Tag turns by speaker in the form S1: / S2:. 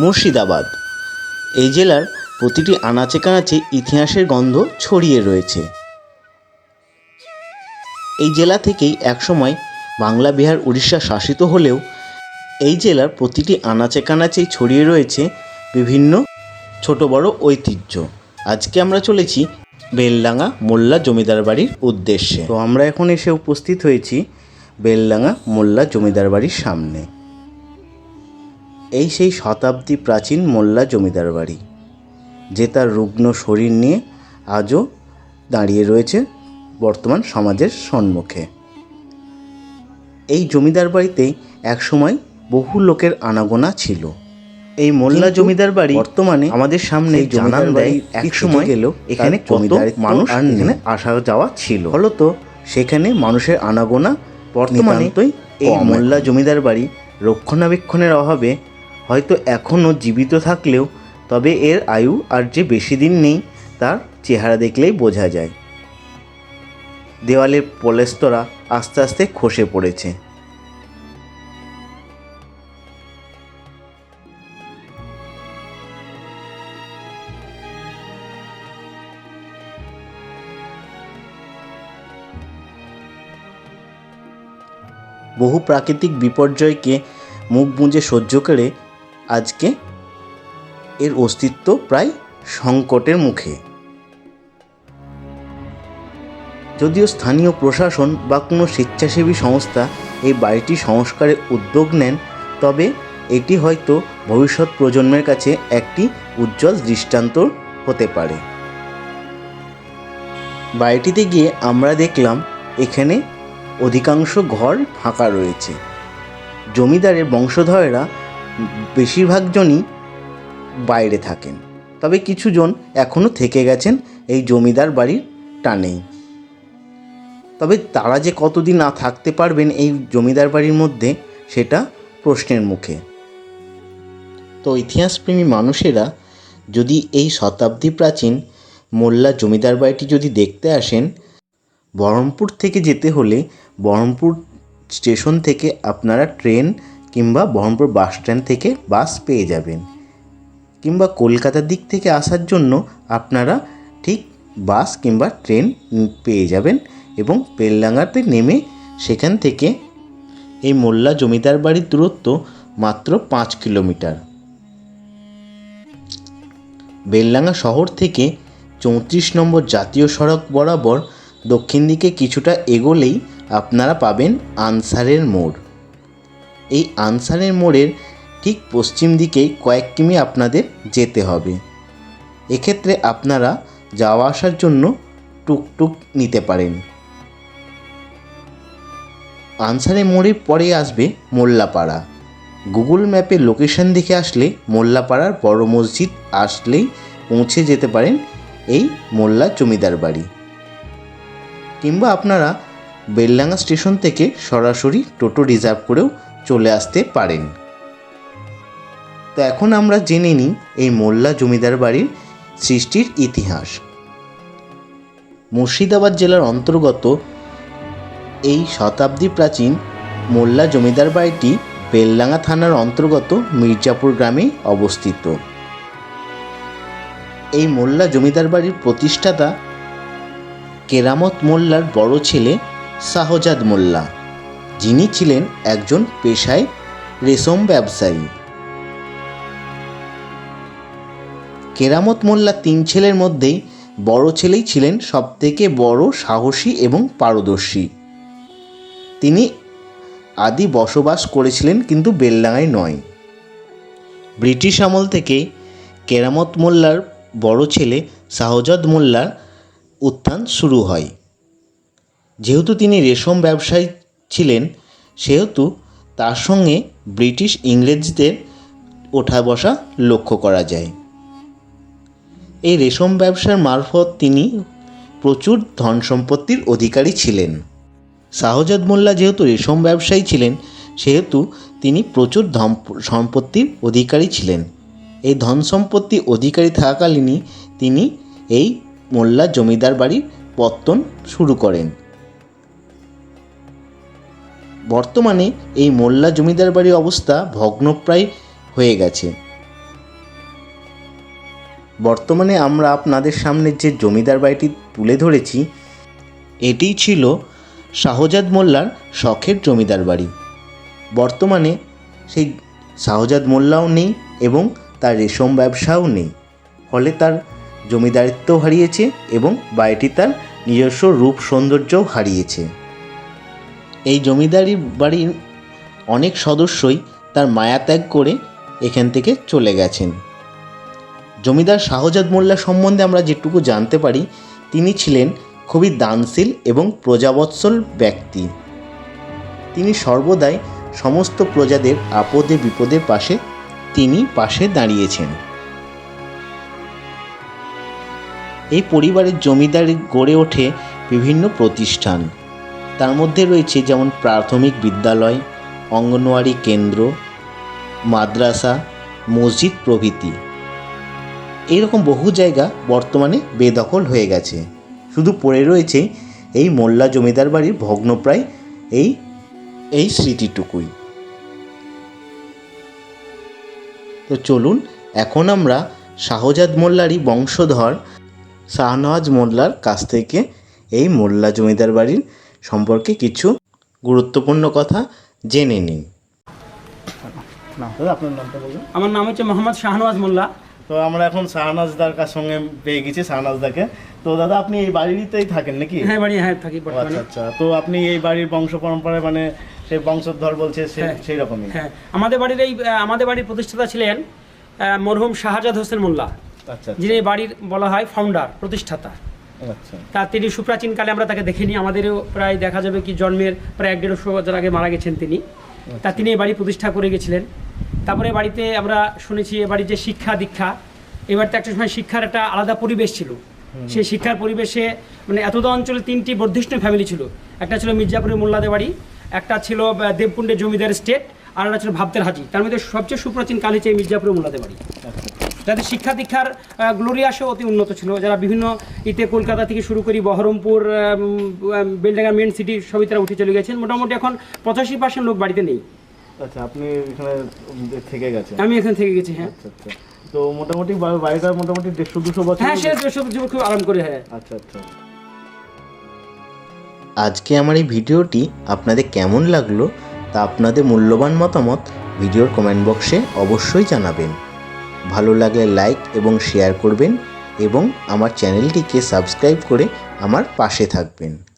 S1: মুর্শিদাবাদ। এই জেলার প্রতিটি আনাচে কানাচে ইতিহাসের গন্ধ ছড়িয়ে রয়েছে। এই জেলা থেকেই একসময় বাংলা, বিহার, উড়িষ্যা শাসিত হলেও এই জেলার প্রতিটি আনাচে কানাচেই ছড়িয়ে রয়েছে বিভিন্ন ছোট বড় ঐতিহ্য। আজকে আমরা চলেছি বেলডাঙ্গা মোল্লা জমিদার বাড়ির উদ্দেশ্যে। তো আমরা এখন এসে উপস্থিত হয়েছি বেলডাঙ্গা মোল্লা জমিদার বাড়ির সামনে। এই সেই শতাব্দী প্রাচীন মোল্লা জমিদার বাড়ি যে তার রুগ্ন শরীর নিয়ে আজও দাঁড়িয়ে রয়েছে বর্তমান সমাজের সম্মুখে। এই জমিদার বাড়িতে একসময় বহু লোকের আনাগোনা ছিল। এই মোল্লা জমিদার বাড়ি
S2: বর্তমানে
S1: আমাদের সামনে জানান দেয়
S2: বাড়ি
S1: এক সময়
S2: গেলেও
S1: এখানে কত মানুষ
S2: আর
S1: এখানে আসা যাওয়া ছিল। ফলত সেখানে মানুষের আনাগোনা
S2: বর্তমানে
S1: বর্তমানে এই মোল্লা জমিদার বাড়ি রক্ষণাবেক্ষণের অভাবে হয়তো এখনও জীবিত থাকলেও তবে এর আয়ু আর যে বেশি দিন নেই, তার চেহারা দেখলেই বোঝা যায়। দেওয়ালের পলেস্তরা আস্তে আস্তে খসে পড়েছে। বহু প্রাকৃতিক বিপর্যয়কে মুখ বুঁজে সহ্য করে আজকে এর অস্তিত্ব প্রায় সংকটের মুখে। যদিও স্থানীয় প্রশাসন বা কোনো স্বেচ্ছাসেবী সংস্থা এই বাড়িটি সংস্কারে উদ্যোগ নেন, তবে এটি হয়তো ভবিষ্যৎ প্রজন্মের কাছে একটি উজ্জ্বল দৃষ্টান্ত হতে পারে। বাড়িটিতে গিয়ে আমরা দেখলাম, এখানে অধিকাংশ ঘর ফাঁকা রয়েছে। জমিদারের বংশধরেরা বেশিরভাগ জনই বাইরে থাকেন। তবে কিছুজন এখনও থেকে গেছেন এই জমিদার বাড়ির টানেই। তবে তারা যে কতদিন না থাকতে পারবেন এই জমিদার বাড়ির মধ্যে, সেটা প্রশ্নের মুখে। তো ইতিহাসপ্রেমী মানুষেরা যদি এই শতাব্দী প্রাচীন মোল্লা জমিদার বাড়িটি যদি দেখতে আসেন, বহরমপুর থেকে যেতে হলে বহরমপুর স্টেশন থেকে আপনারা ট্রেন কিংবা বহরমপুর বাস স্ট্যান্ড থেকে বাস পেয়ে যাবেন। কিংবা কলকাতার দিক থেকে আসার জন্য আপনারা ঠিক বাস কিংবা ট্রেন পেয়ে যাবেন এবং বেলডাঙ্গাতে নেমে সেখান থেকে এই মোল্লা জমিদার বাড়ির দূরত্ব মাত্র পাঁচ কিলোমিটার। বেলডাঙ্গা শহর থেকে চৌত্রিশ নম্বর জাতীয় সড়ক বরাবর দক্ষিণ দিকে কিছুটা এগোলেই আপনারা পাবেন আনসারের মোড়। এই আনসারের মোড়ের ঠিক পশ্চিম দিকেই কয়েক কিমি আপনাদের যেতে হবে। এক্ষেত্রে আপনারা যাওয়া আসার জন্য টুকটুক নিতে পারেন। আনসারের মোড়ের পরে আসবে মোল্লাপাড়া। গুগল ম্যাপে লোকেশন দেখে আসলে মোল্লাপাড়ার বড় মসজিদ আসলেই পৌঁছে যেতে পারেন এই মোল্লা জমিদার বাড়ি। কিংবা আপনারা বেলডাঙ্গা স্টেশন থেকে সরাসরি টোটো রিজার্ভ করেও চলে আসতে পারেন। তো এখন আমরা জেনে নিই এই মোল্লা জমিদার বাড়ির সৃষ্টির ইতিহাস। মুর্শিদাবাদ জেলার অন্তর্গত এই শতাব্দী প্রাচীন মোল্লা জমিদার বাড়িটি বেলডাঙ্গা থানার অন্তর্গত মির্জাপুর গ্রামে অবস্থিত। এই মোল্লা জমিদার বাড়ির প্রতিষ্ঠাতা কেরামত মোল্লার বড় ছেলে শাহজাদ মোল্লা। যিনি ছিলেন একজন পেশায় রেশম ব্যবসায়ী। কেরামত মোল্লা তিন ছেলের মধ্যেই বড় ছেলেই ছিলেন সবথেকে বড় সাহসী এবং পারদর্শী। তিনি আদি বসবাস করেছিলেন কিন্তু বেলডাঙায় নয়। ব্রিটিশ আমল থেকে কেরামত মোল্লার বড় ছেলে শাহজাদ মোল্লার উত্থান শুরু হয়। যেহেতু তিনি রেশম ব্যবসায়ী ছিলেন, সেহেতু তার সঙ্গে ব্রিটিশ ইংরেজদের ওঠা বসা লক্ষ্য করা যায়। এই রেশম ব্যবসার মারফত তিনি প্রচুর ধন সম্পত্তির অধিকারী ছিলেন। শাহজাদ মোল্লা যেহেতু রেশম ব্যবসায়ী ছিলেন, সেহেতু তিনি প্রচুর ধন সম্পত্তির অধিকারী ছিলেন। এই ধন সম্পত্তি অধিকারী থাকাকালীনই তিনি এই মোল্লা জমিদার বাড়ির পত্তন শুরু করেন। বর্তমানে এই মোল্লা জমিদার বাড়ির অবস্থা ভগ্নপ্রায় হয়ে গেছে। বর্তমানে আমরা আপনাদের সামনে যে জমিদার বাড়িটি তুলে ধরেছি, এটিই ছিল শাহজাদ মোল্লার শখের জমিদার বাড়ি। বর্তমানে সেই শাহজাদ মোল্লাও নেই এবং তার রেশম ব্যবসাও নেই। ফলে তার জমিদারিত্বও হারিয়েছে এবং বাড়িটি তার নিজস্ব রূপ সৌন্দর্যও হারিয়েছে। এই জমিদারি বাড়ির অনেক সদস্যই তার মায়া ত্যাগ করে এখান থেকে চলে গেছেন। জমিদার শাহজাদ মোল্লা সম্বন্ধে আমরা যেটুকু জানতে পারি, তিনি ছিলেন খুবই দানশীল এবং প্রজাবৎসল ব্যক্তি। তিনি সর্বদাই সমস্ত প্রজাদের আপদে বিপদের পাশে তিনি পাশে দাঁড়িয়েছেন। এই পরিবারের জমিদারি গড়ে ওঠে বিভিন্ন প্রতিষ্ঠান। তার মধ্যে রয়েছে যেমন প্রাথমিক বিদ্যালয়, অঙ্গনওয়াড়ি কেন্দ্র, মাদ্রাসা, মসজিদ প্রভৃতি। এইরকম বহু জায়গা বর্তমানে বেদখল হয়ে গেছে। শুধু পড়ে রয়েছে এই মোল্লা জমিদার বাড়ির ভগ্নপ্রায় এই এই স্মৃতিটুকুই। তো চলুন, এখন আমরা শাহজাদ মোল্লারই বংশধর শাহনওয়াজ মোল্লার কাছ থেকে এই মোল্লা জমিদার বাড়ির সম্পর্কে কিছু গুরুত্বপূর্ণ কথা জেনে
S2: নিন। আপনার নামটা বলবেন
S3: আমার নাম হচ্ছে মোহাম্মদ শাহনওয়াজ মোল্লা।
S2: তো আমরা এখন শাহনাজদার কার সঙ্গে পেয়ে গেছি শাহনাজদাকে। তো দাদা আপনি এই বাড়িতেই থাকেন নাকি?
S3: হ্যাঁ বাড়ি হ্যাঁ থাকি
S2: আচ্ছা আচ্ছা। তো আপনি এই বাড়ির বংশ পরম্পরায় মানে সেই বংশধর বলছে সে-
S3: হ্যাঁ।
S2: সেই রকমই।
S3: হ্যাঁ। আমাদের বাড়ির এই আমাদের বাড়ির প্রতিষ্ঠাতা ছিলেন মরহুম শাহজাদ হোসেন মোল্লা।
S2: আচ্ছা
S3: যিনি এই বাড়ির বলা হয় ফাউন্ডার প্রতিষ্ঠাতা।
S2: আচ্ছা
S3: তা তিনি সুপ্রাচীনকালে আমরা তাকে দেখিনি আমাদেরও প্রায় দেখা যাবে কি জন্মের প্রায় এক দেড়শো বছর আগে মারা গেছেন তিনি। তা তিনি এই বাড়ি প্রতিষ্ঠা করে গেছিলেন। তারপরে বাড়িতে আমরা শুনেছি এ বাড়ির যে শিক্ষা দীক্ষা এবার তো একটা সময় শিক্ষার একটা আলাদা পরিবেশ ছিল। সেই শিক্ষার পরিবেশে মানে এতদ অঞ্চলে তিনটি বর্ধিষ্ণু ফ্যামিলি ছিল। একটা ছিল মির্জাপুরের মোল্লাদের বাড়ি একটা ছিল দেবকুণ্ডের জমিদার স্টেট আর একটা ছিল ভাবতের হাজি। তার মধ্যে সবচেয়ে সুপ্রাচীন কাল হচ্ছে মির্জাপুরের মোল্লাদের বাড়ি। যাদের শিক্ষা দীক্ষার গ্লোরিয়াসও অতি উন্নত ছিল। যারা বিভিন্ন ইতে কলকাতা থেকে শুরু করি বহরমপুর বেলডাঙ্গা মেন সিটি সবই তারা উঠে চলে গেছেন। মোটামুটি এখন পঁচাশি পার্সেন্ট লোক বাড়িতে নেই।
S2: আচ্ছা আপনি এখানে থেকে গেছেন?
S3: আমি এখানে থেকে গেছি হ্যাঁ।
S2: আচ্ছা আচ্ছা। তো মোটামুটি বাড়িটা মোটামুটি দেড়শো দুশো বছর
S3: হ্যাঁ সে দেড়শো যুবক খুব আরাম করে হ্যাঁ।
S2: আচ্ছা আচ্ছা।
S1: আজকে আমার এই ভিডিওটি আপনাদের কেমন লাগল তা আপনাদের মূল্যবান মতামত ভিডিওর কমেন্ট বক্সে অবশ্যই জানাবেন। ভালো লাগলে লাইক এবং শেয়ার করবেন এবং আমার চ্যানেলটিকে সাবস্ক্রাইব করে আমার পাশে থাকবেন।